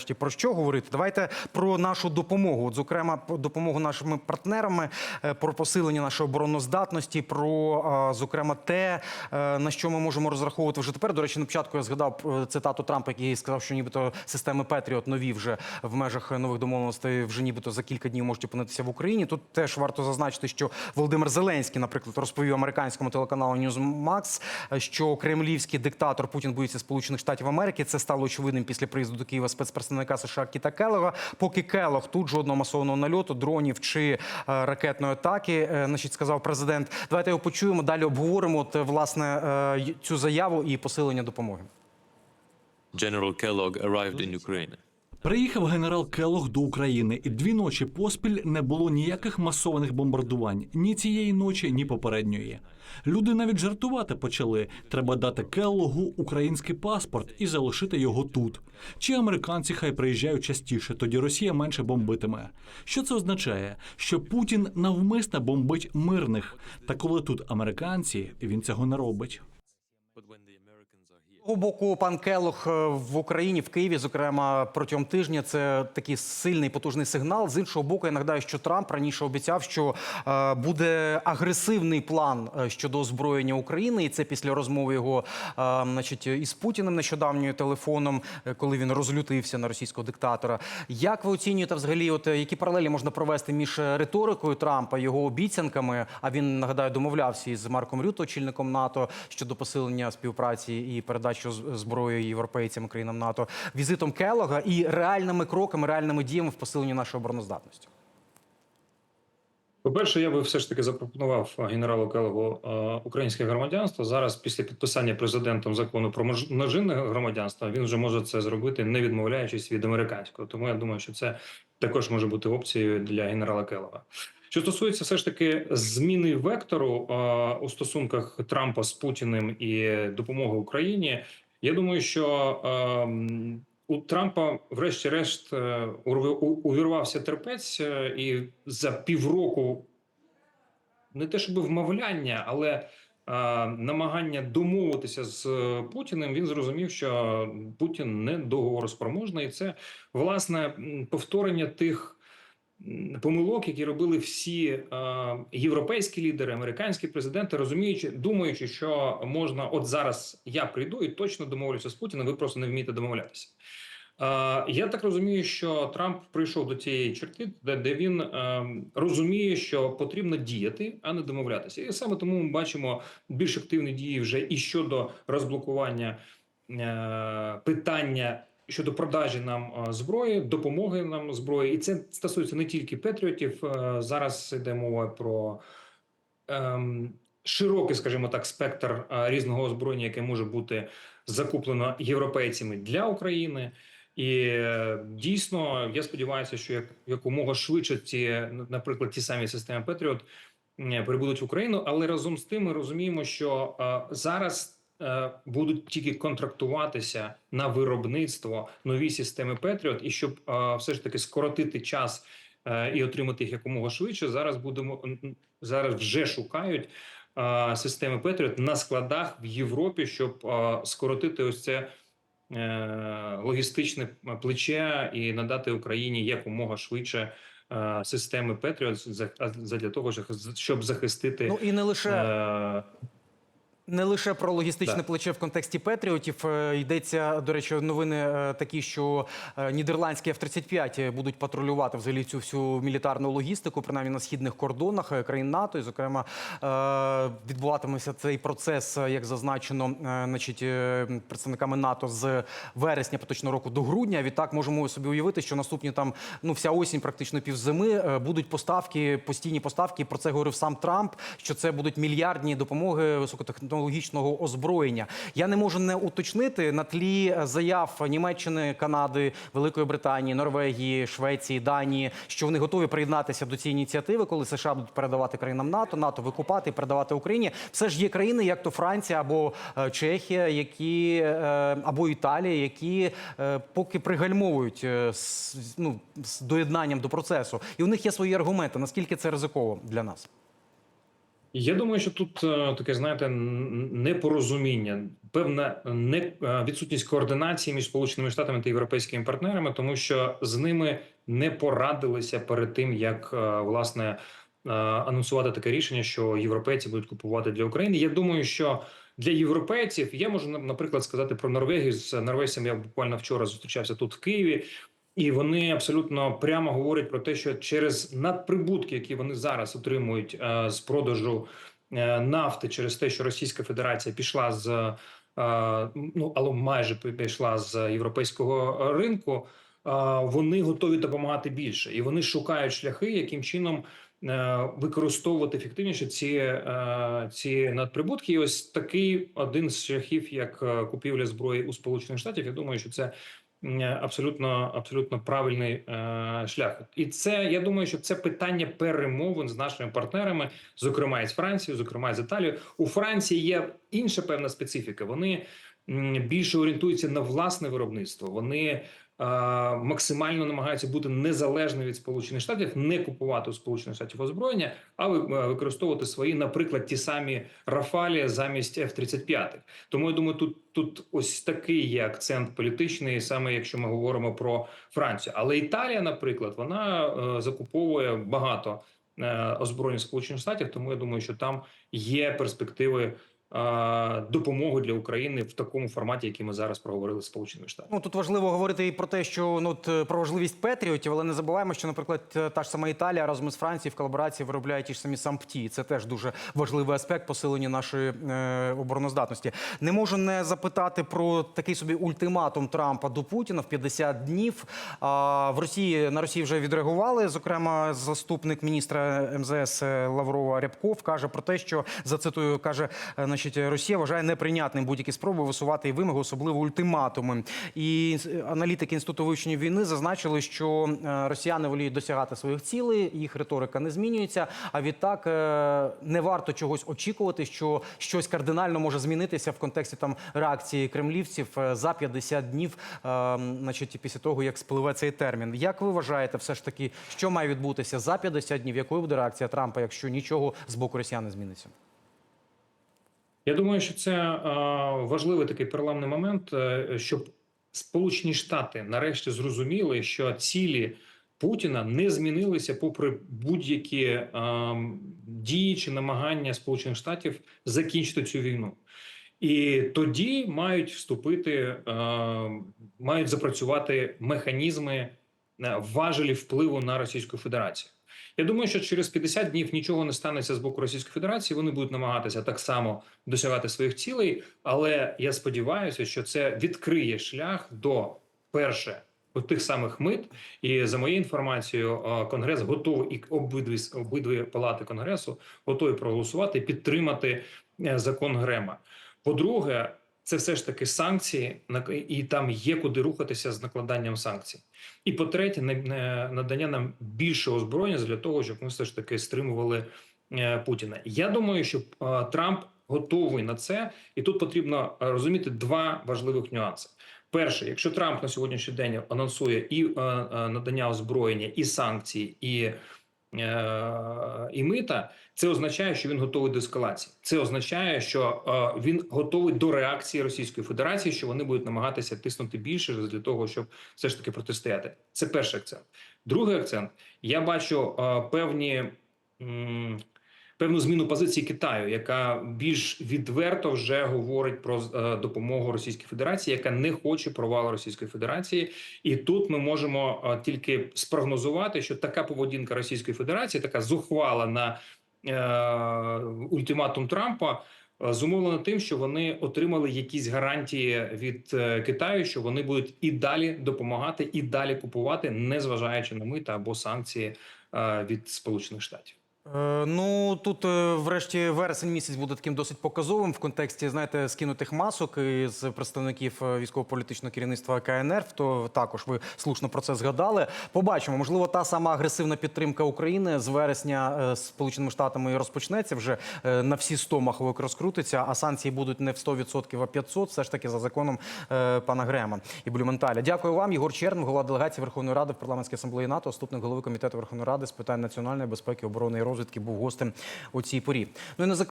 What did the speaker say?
Про що говорити? Давайте про нашу допомогу. От, зокрема, про допомогу нашими партнерами, е, про посилення нашої обороноздатності, про зокрема те, е, на що ми можемо розраховувати вже тепер. До речі, на початку я згадав е, цитату Трампа, який сказав, що нібито системи Петріот нові вже в межах нових домовленостей вже нібито за кілька днів можуть опинитися в Україні. Тут теж варто зазначити, що Володимир Зеленський, наприклад, розповів американському телеканалу Newsmax, що кремлівський диктатор Путін боїться Сполучених Штатів Америки. Це стало очевидним після приїзду до Києва спецпредставника США Кіта Келлога. Поки Келлог тут жодного масового нальоту, дронів чи е, ракетної атаки, е, значить, сказав президент. Давайте його почуємо. Далі обговоримо от, е, власне цю заяву і посилення допомоги. General Kellogg arrived in Ukraine. Приїхав генерал Келох до України, і дві ночі поспіль не було ніяких масованих бомбардувань ні цієї ночі, ні попередньої. Люди навіть жартувати почали. Треба дати Келлогу український паспорт і залишити його тут. Чи американці хай приїжджають частіше, тоді Росія менше бомбитиме. Що це означає? Що Путін навмисно бомбить мирних. Та коли тут американці, він цього не робить. Боку, пан Келох е, в Україні, в Києві, зокрема протягом тижня, це такий сильний потужний сигнал. З іншого боку, я нагадаю, що Трамп раніше обіцяв, що е, буде агресивний план е, щодо озброєння України, і це після розмови його, значить, із Путіним нещодавньою телефоном, коли він розлютився на російського диктатора. Як ви оцінюєте взагалі, от які паралелі можна провести між риторикою Трампа, його обіцянками? А він нагадаю домовлявся із Марком Рюто, очільником НАТО, щодо посилення співпраці і передачі з- зброї європейцям країнам НАТО, візитом Келога і реальними кроками, реальними діями в посиленні нашої обороноздатності. По-перше, я би все ж таки запропонував генералу Келогу е, українське громадянство. Зараз, після підписання президентом закону про множинне громадянство, він вже може це зробити, не відмовляючись від американського. Тому я думаю, що це також може бути опцією для генерала Келога. Що стосується все ж таки зміни вектору е, у стосунках Трампа з Путіним і допомоги Україні, я думаю, що ем, у Трампа, врешті-решт, е, увірвався терпець, е, і за півроку не те, щоб вмовляння, але намагання домовитися з Путіним, він зрозумів, що Путін не договороспроможний. І це власне повторення тих помилок, які робили всі е, європейські лідери, американські президенти, розуміючи, думаючи, що можна, от зараз я прийду і точно домовлюся з Путіним. Ви просто не вмієте домовлятися. Е, Я так розумію, що Трамп прийшов до цієї черти, де, він е, розуміє, що потрібно діяти, а не домовлятися. І саме тому ми бачимо більш активні дії вже і щодо розблокування питання щодо продажі нам е, зброї, допомоги нам зброї, і це стосується не тільки Петріотів. Е, Зараз йде мова про ем, широкий, скажімо так, спектр е, різного озброєння, яке може бути закуплено європейцями для України. І дійсно, я сподіваюся, що як якомога швидше ці, наприклад, ті самі системи Петріот прибудуть в Україну, але разом з тим ми розуміємо, що е, зараз будуть тільки контрактуватися на виробництво нові системи Петріот, і щоб е, все ж таки скоротити час е, і отримати їх якомога швидше. Зараз будемо зараз вже шукають е, системи Петріот на складах в Європі, щоб е, скоротити ось це е, логістичне плече і надати Україні якомога швидше е, системи Петріот для того, щоб- захистити. Ну і не лише е, Не лише про логістичне Так. плече в контексті Петріотів Е, йдеться. До речі, новини е, такі, що е, нідерландські F-35 будуть патрулювати взагалі цю всю мілітарну логістику, принаймні на східних кордонах країн НАТО. І, зокрема, відбуватиметься цей процес, як зазначено, значить, представниками НАТО з вересня поточного року до грудня. Відтак можемо собі уявити, що наступні там ну вся осінь, практично півзими, будуть поставки, постійні поставки. Про це говорив сам Трамп. Що це будуть мільярдні допомоги високотехнологічного озброєння. Я не можу не уточнити на тлі е, заяв Німеччини, Канади, Великої Британії, Норвегії, Швеції, Данії, що вони готові приєднатися до цієї ініціативи, коли США будуть передавати країнам НАТО, НАТО викупати і передавати Україні. Все ж є країни, як то Франція або е, Чехія, які е, або Італія, які поки пригальмовують ну, з доєднанням до процесу, і у них є свої аргументи. Наскільки це ризиково для нас? Я думаю, що тут е, таке, знаєте, непорозуміння, певна не е, відсутність координації між Сполученими Штатами та європейськими партнерами, тому що з ними не порадилися перед тим, як е, власне е, анонсувати таке рішення, що європейці будуть купувати для України. Я думаю, що для європейців я можу на- наприклад сказати про Норвегію. З норвежцями я буквально вчора зустрічався тут в Києві. І вони абсолютно прямо говорять про те, що через надприбутки, які вони зараз отримують е, з продажу е, нафти, через те, що Російська Федерація пішла з е, ну але майже пішла з європейського ринку. Вони готові допомагати більше, і вони шукають шляхи, яким чином використовувати ефективніше ці, ці надприбутки. І ось такий один з шляхів, як купівля зброї у Сполучених Штатів. Я думаю, що це абсолютно абсолютно правильний е, шлях. І це я думаю, що це питання перемовин з нашими партнерами, зокрема із Францією, зокрема з Італією. У Франції є інша певна специфіка. Вони більше орієнтуються на власне виробництво. Вони е, максимально намагаються бути незалежними від Сполучених Штатів, не купувати у Сполучених Штатів озброєння, а е, використовувати свої, наприклад, ті самі Рафалі замість F-35. Тому я думаю, тут тут ось такий є акцент політичний, саме якщо ми говоримо про Францію. Але Італія, наприклад, вона е, закуповує багато е, озброєння Сполучених Штатів, тому я думаю, що там є перспективи. Допомоги для України в такому форматі, який ми зараз проговорили з Сполученими Штатами. Ну тут важливо говорити і про те, що ну е, про важливість Петріотів, але не забуваємо, що, наприклад, е, та ж сама Італія разом із Францією в колаборації виробляє ті ж самі сампті. Це теж дуже важливий аспект посилення нашої е, обороноздатності. Не можу не запитати про такий собі ультиматум Трампа до Путіна в 50 днів. А в Росії на Росії вже відреагували. Зокрема, заступник міністра МЗС Лаврова Рябков каже про те, що зацитую, каже, е, значить, Росія вважає неприйнятним будь-які спроби висувати і вимоги, особливо ультиматуми. І аналітики інституту вивчення війни зазначили, що е, росіяни воліють досягати своїх цілей, їх риторика не змінюється. А відтак е, не варто чогось очікувати, що щось кардинально може змінитися в контексті там реакції кремлівців е, за 50 днів, значить, після того як спливе цей термін. Як ви вважаєте, все ж таки, що має відбутися за 50 днів? Якою буде реакція Трампа, якщо нічого з боку росіян не зміниться? Я думаю, що це важливий такий переламний момент, е, щоб Сполучені Штати нарешті зрозуміли, що цілі Путіна не змінилися попри будь-які дії чи намагання Сполучених Штатів закінчити цю війну. І тоді мають вступити, мають запрацювати механізми е, важелі впливу на Російську Федерацію. Я думаю, що через 50 днів нічого не станеться з боку Російської Федерації. Вони будуть намагатися так само досягати своїх цілей. Але я сподіваюся, що це відкриє шлях до перше тих самих мит. І за моєю інформацією, е, конгрес готовий і обидві обидві палати конгресу готові проголосувати і підтримати е, закон Грема. По-друге, це все ж таки санкції, і там є куди рухатися з накладанням санкцій. І по-третє, на- на- надання нам більше озброєння для того, щоб ми все ж таки стримували е, Путіна. Я думаю, що е, Трамп готовий на це, і тут потрібно е, розуміти два важливих нюанси. Перше, якщо Трамп на сьогоднішній день анонсує і надання озброєння, і санкції, і і мита, це означає, що він готовий до ескалації. Це означає, що е, він готовий до реакції Російської Федерації, що вони будуть намагатися тиснути більше для того, щоб все ж таки протистояти. Це перший акцент. Другий акцент. Я бачу е, певні. м, Певну зміну позиції Китаю, яка більш відверто вже говорить про е, допомогу Російській Федерації, яка не хоче провалу Російської Федерації, і тут ми можемо е, тільки спрогнозувати, що така поведінка Російської Федерації, така зухвала на ультиматум Трампа, зумовлено тим, що вони отримали якісь гарантії від е, Китаю, що вони будуть і далі допомагати, і далі купувати, незважаючи на мита або санкції е, від Сполучених Штатів. Е, Ну тут, е, врешті, вересень місяць буде таким досить показовим в контексті, знаєте, скинутих масок із представників е, військово-політичного керівництва КНР. То також ви слушно про це згадали. Побачимо, можливо, та сама агресивна підтримка України з вересня з Сполученими Штатами розпочнеться вже на всі 100 маховик розкрутиться, а санкції будуть не в 100%, а 500, все ж таки за законом пана Грема і Блюменталя. Дякую вам, Єгор Черн, голова делегації Верховної Ради в парламентській асамблеї НАТО, заступник голови комітету Верховної Ради з питань національної безпеки, оборони і розвитку. Розвідки був гостем у цій порі. Ну і на